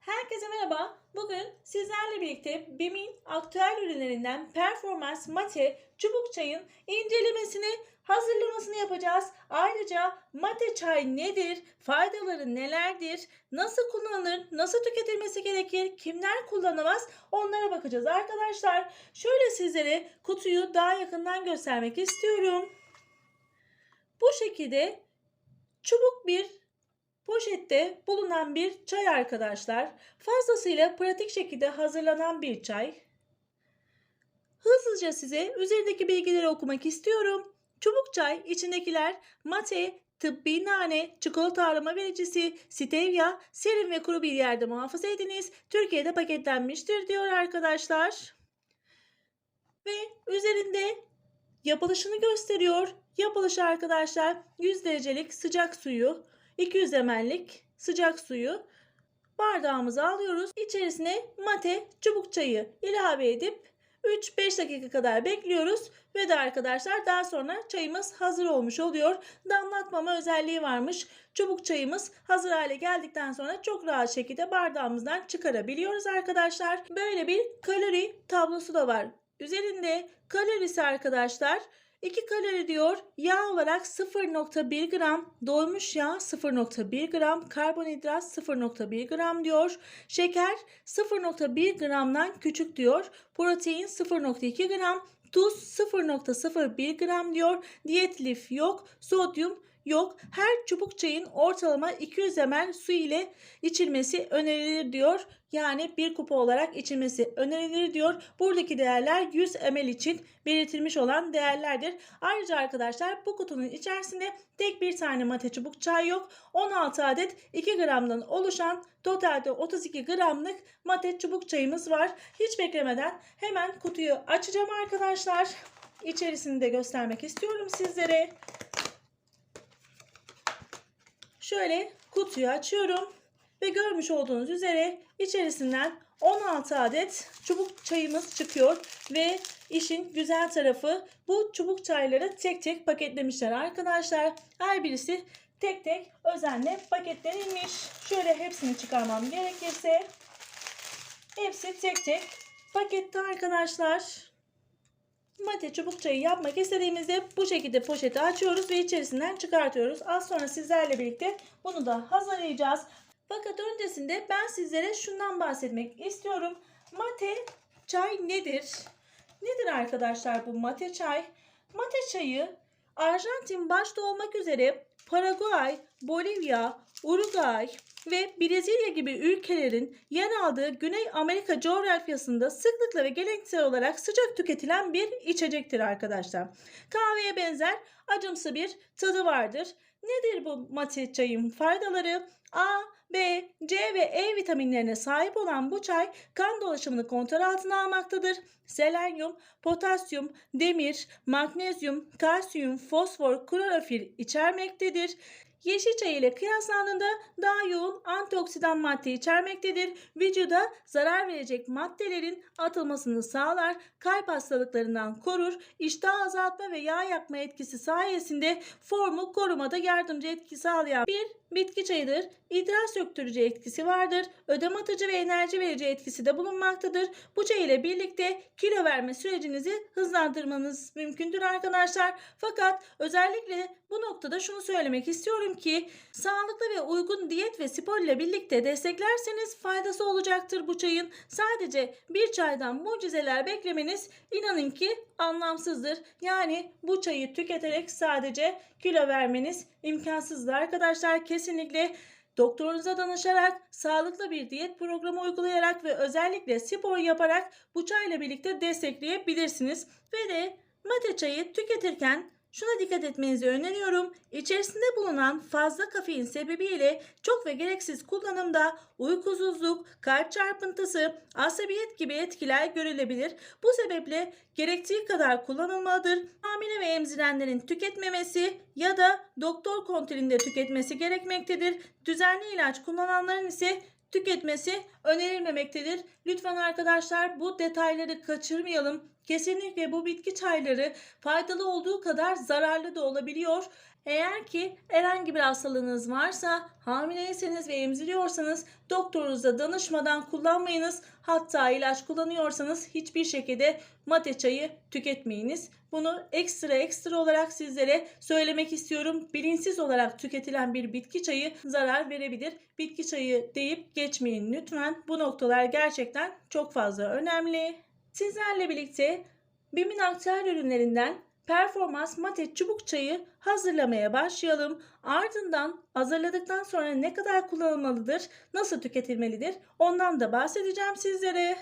Herkese merhaba. Bugün sizlerle birlikte BİM'in aktüel ürünlerinden Performans Mate çubuk çayın incelemesini, hazırlamasını yapacağız. Ayrıca mate çay nedir, faydaları nelerdir, nasıl kullanılır, nasıl tüketilmesi gerekir, kimler kullanamaz onlara bakacağız arkadaşlar. Şöyle sizlere kutuyu daha yakından göstermek istiyorum. Bu şekilde çubuk bir Poşette bulunan bir çay arkadaşlar. Fazlasıyla pratik şekilde hazırlanan bir çay. Hızlıca size üzerindeki bilgileri okumak istiyorum. Çubuk çay içindekiler mate, tıbbi nane, çikolata aroma vericisi, stevia, serin ve kuru bir yerde muhafaza ediniz. Türkiye'de paketlenmiştir diyor arkadaşlar. Ve üzerinde yapılışını gösteriyor. Yapılışı arkadaşlar 100 derecelik sıcak suyu 200 ml'lik sıcak suyu bardağımıza alıyoruz. İçerisine mate çubuk çayı ilave edip 3-5 dakika kadar bekliyoruz ve de arkadaşlar daha sonra çayımız hazır olmuş oluyor. Damlatmama özelliği varmış. Çubuk çayımız hazır hale geldikten sonra çok rahat şekilde bardağımızdan çıkarabiliyoruz arkadaşlar. Böyle bir kalori tablosu da var. Üzerinde kalorisi arkadaşlar 2 kalori diyor. Yağ olarak 0.1 gram, doymuş yağ 0.1 gram, karbonhidrat 0.1 gram diyor. Şeker 0.1 gramdan küçük diyor. Protein 0.2 gram, tuz 0.01 gram diyor. Diyet lif yok, sodyum yok. Her çubuk çayın ortalama 200 ml su ile içilmesi önerilir diyor. Yani bir kupa olarak içilmesi önerilir diyor. Buradaki değerler 100 ml için belirtilmiş olan değerlerdir. Ayrıca arkadaşlar bu kutunun içerisinde tek bir tane mate çubuk çay yok. 16 adet 2 gramdan oluşan totalde 32 gramlık mate çubuk çayımız var. Hiç beklemeden hemen kutuyu açacağım arkadaşlar. İçerisini de göstermek istiyorum sizlere. Şöyle kutuyu açıyorum ve görmüş olduğunuz üzere içerisinden 16 adet çubuk çayımız çıkıyor ve işin güzel tarafı bu çubuk çayları tek tek paketlemişler arkadaşlar. Her birisi tek tek özenle paketlenilmiş. Şöyle hepsini çıkarmam gerekirse hepsi tek tek pakette arkadaşlar. Mate çubuk çayı yapmak istediğimizde bu şekilde poşeti açıyoruz ve içerisinden çıkartıyoruz. Az sonra sizlerle birlikte bunu da hazırlayacağız. Fakat öncesinde ben sizlere şundan bahsetmek istiyorum. Mate çay nedir? Nedir arkadaşlar bu mate çay? Mate çayı Arjantin başta olmak üzere Paraguay, Bolivya, Uruguay ve Brezilya gibi ülkelerin yer aldığı Güney Amerika coğrafyasında sıklıkla ve geleneksel olarak sıcak tüketilen bir içecektir arkadaşlar. Kahveye benzer acımsı bir tadı vardır. Nedir bu mate çayın faydaları? A, B, C ve E vitaminlerine sahip olan bu çay kan dolaşımını kontrol altına almaktadır. Selenyum, potasyum, demir, magnezyum, kalsiyum, fosfor, klorofil içermektedir. Yeşil çay ile kıyaslandığında daha yoğun antioksidan madde içermektedir. Vücuda zarar verecek maddelerin atılmasını sağlar, kalp hastalıklarından korur, iştah azaltma ve yağ yakma etkisi sayesinde formu korumada yardımcı etki sağlayan bir bitki çayıdır. İdrar söktürücü etkisi vardır. Ödem atıcı ve enerji verici etkisi de bulunmaktadır. Bu çay ile birlikte kilo verme sürecinizi hızlandırmanız mümkündür arkadaşlar. Fakat özellikle bu noktada şunu söylemek istiyorum ki sağlıklı ve uygun diyet ve spor ile birlikte desteklerseniz faydası olacaktır bu çayın. Sadece bir çaydan mucizeler beklemeniz inanın ki anlamsızdır. Yani bu çayı tüketerek sadece kilo vermeniz imkansızdır arkadaşlar. Kesinlikle Doktorunuza danışarak, sağlıklı bir diyet programı uygulayarak ve özellikle spor yaparak bu çayla birlikte destekleyebilirsiniz. Ve de mate çayı tüketirken Şuna dikkat etmenizi öneriyorum. İçerisinde bulunan fazla kafein sebebiyle çok ve gereksiz kullanımda uykusuzluk, kalp çarpıntısı, asabiyet gibi etkiler görülebilir. Bu sebeple gerektiği kadar kullanılmalıdır. Hamile ve emzirenlerin tüketmemesi ya da doktor kontrolünde tüketmesi gerekmektedir. Düzenli ilaç kullananların ise tüketmesi önerilmemektedir. Lütfen arkadaşlar bu detayları kaçırmayalım. Kesinlikle bu bitki çayları faydalı olduğu kadar zararlı da olabiliyor. Eğer ki herhangi bir hastalığınız varsa, hamileyseniz ve emziriyorsanız doktorunuza danışmadan kullanmayınız. Hatta ilaç kullanıyorsanız hiçbir şekilde mate çayı tüketmeyiniz. Bunu ekstra ekstra olarak sizlere söylemek istiyorum. Bilinçsiz olarak tüketilen bir bitki çayı zarar verebilir. Bitki çayı deyip geçmeyin lütfen. Bu noktalar gerçekten çok fazla önemli. Sizlerle birlikte Bimin aktüel ürünlerinden performans mate çubuk çayı hazırlamaya başlayalım. Ardından hazırladıktan sonra ne kadar kullanılmalıdır, nasıl tüketilmelidir ondan da bahsedeceğim sizlere.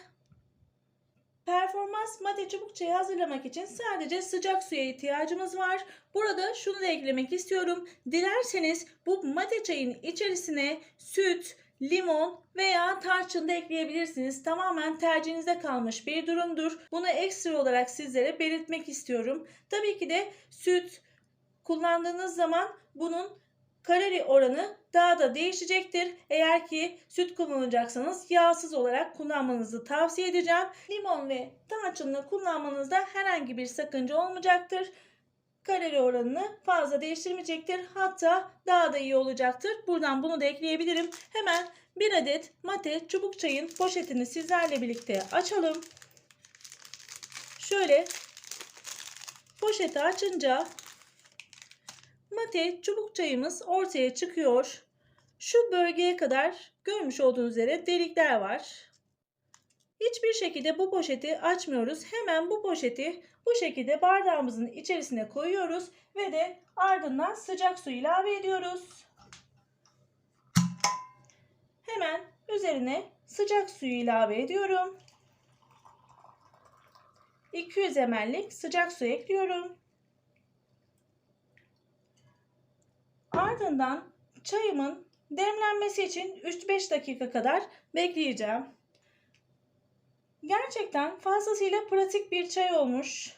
Performans mate çubuk çayı hazırlamak için sadece sıcak suya ihtiyacımız var. Burada şunu da eklemek istiyorum. Dilerseniz bu mate çayın içerisine süt, limon veya tarçın da ekleyebilirsiniz. Tamamen tercihinize kalmış bir durumdur. Bunu ekstra olarak sizlere belirtmek istiyorum. Tabii ki de süt kullandığınız zaman bunun kalori oranı daha da değişecektir. Eğer ki süt kullanacaksanız yağsız olarak kullanmanızı tavsiye edeceğim. Limon ve tarçınla kullanmanızda herhangi bir sakınca olmayacaktır kalori oranını fazla değiştirmeyecektir. Hatta daha da iyi olacaktır. Buradan bunu da ekleyebilirim. Hemen bir adet mate çubuk çayın poşetini sizlerle birlikte açalım. Şöyle poşeti açınca mate çubuk çayımız ortaya çıkıyor. Şu bölgeye kadar görmüş olduğunuz üzere delikler var. Hiçbir şekilde bu poşeti açmıyoruz. Hemen bu poşeti bu şekilde bardağımızın içerisine koyuyoruz ve de ardından sıcak su ilave ediyoruz. Hemen üzerine sıcak suyu ilave ediyorum. 200 ml'lik sıcak su ekliyorum. Ardından çayımın demlenmesi için 3-5 dakika kadar bekleyeceğim. Gerçekten fazlasıyla pratik bir çay olmuş.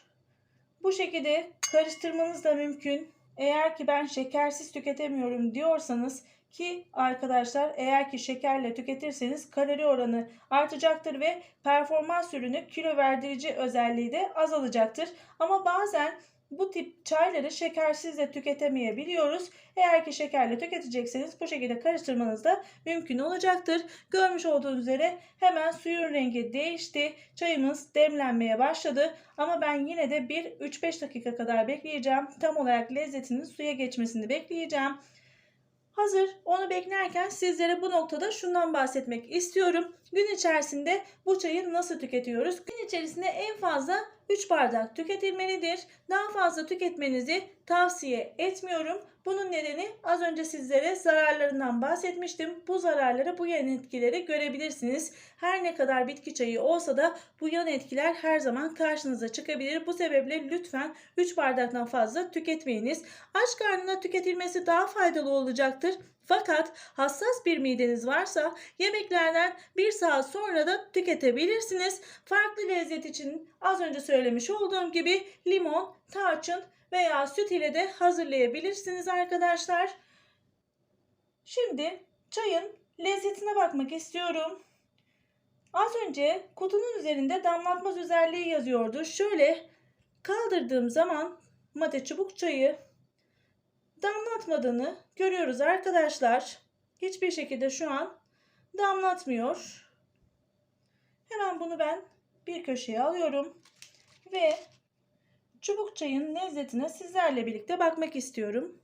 Bu şekilde karıştırmanız da mümkün. Eğer ki ben şekersiz tüketemiyorum diyorsanız ki arkadaşlar eğer ki şekerle tüketirseniz kalori oranı artacaktır ve performans ürünü kilo verdirici özelliği de azalacaktır. Ama bazen bu tip çayları şekersiz de tüketemeyebiliyoruz. Eğer ki şekerle tüketecekseniz bu şekilde karıştırmanız da mümkün olacaktır. Görmüş olduğunuz üzere hemen suyun rengi değişti. Çayımız demlenmeye başladı. Ama ben yine de bir 3-5 dakika kadar bekleyeceğim. Tam olarak lezzetinin suya geçmesini bekleyeceğim. Hazır onu beklerken sizlere bu noktada şundan bahsetmek istiyorum. Gün içerisinde bu çayı nasıl tüketiyoruz? Gün içerisinde en fazla 3 bardak tüketilmelidir. Daha fazla tüketmenizi tavsiye etmiyorum. Bunun nedeni az önce sizlere zararlarından bahsetmiştim. Bu zararları, bu yan etkileri görebilirsiniz. Her ne kadar bitki çayı olsa da bu yan etkiler her zaman karşınıza çıkabilir. Bu sebeple lütfen 3 bardaktan fazla tüketmeyiniz. Aç karnına tüketilmesi daha faydalı olacaktır. Fakat hassas bir mideniz varsa yemeklerden bir saat sonra da tüketebilirsiniz. Farklı lezzet için az önce söylemiş olduğum gibi limon, tarçın veya süt ile de hazırlayabilirsiniz arkadaşlar. Şimdi çayın lezzetine bakmak istiyorum. Az önce kutunun üzerinde damlatmaz özelliği yazıyordu. Şöyle kaldırdığım zaman mate çubuk çayı damlatmadığını görüyoruz arkadaşlar. Hiçbir şekilde şu an damlatmıyor. Hemen bunu ben bir köşeye alıyorum ve çubuk çayın lezzetine sizlerle birlikte bakmak istiyorum.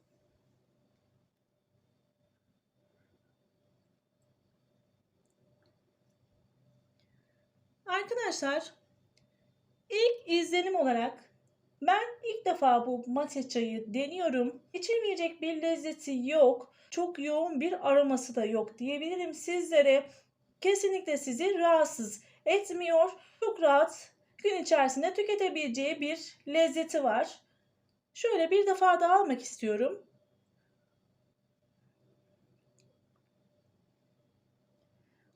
Arkadaşlar ilk izlenim olarak ben ilk defa bu mate çayı deniyorum. İçilmeyecek bir lezzeti yok. Çok yoğun bir aroması da yok diyebilirim sizlere. Kesinlikle sizi rahatsız etmiyor. Çok rahat gün içerisinde tüketebileceği bir lezzeti var. Şöyle bir defa daha almak istiyorum.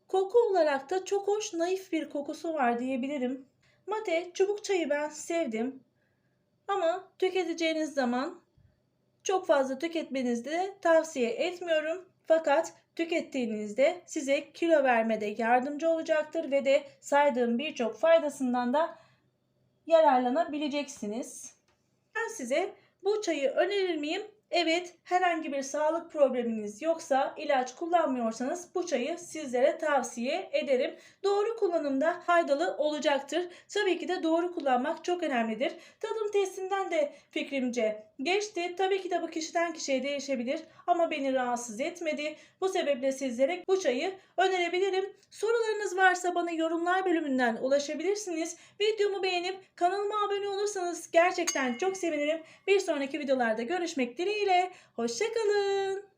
Koku olarak da çok hoş, naif bir kokusu var diyebilirim. Mate çubuk çayı ben sevdim. Ama tüketeceğiniz zaman çok fazla tüketmenizi de tavsiye etmiyorum. Fakat tükettiğinizde size kilo vermede yardımcı olacaktır ve de saydığım birçok faydasından da yararlanabileceksiniz. Ben size bu çayı önerir miyim? Evet, herhangi bir sağlık probleminiz yoksa, ilaç kullanmıyorsanız bu çayı sizlere tavsiye ederim. Doğru kullanımda faydalı olacaktır. Tabii ki de doğru kullanmak çok önemlidir. Tadım testinden de fikrimce geçti. Tabii ki de bu kişiden kişiye değişebilir ama beni rahatsız etmedi. Bu sebeple sizlere bu çayı önerebilirim. Sorularınız varsa bana yorumlar bölümünden ulaşabilirsiniz. Videomu beğenip kanalıma abone olursanız gerçekten çok sevinirim. Bir sonraki videolarda görüşmek dileğiyle. Hoşçakalın.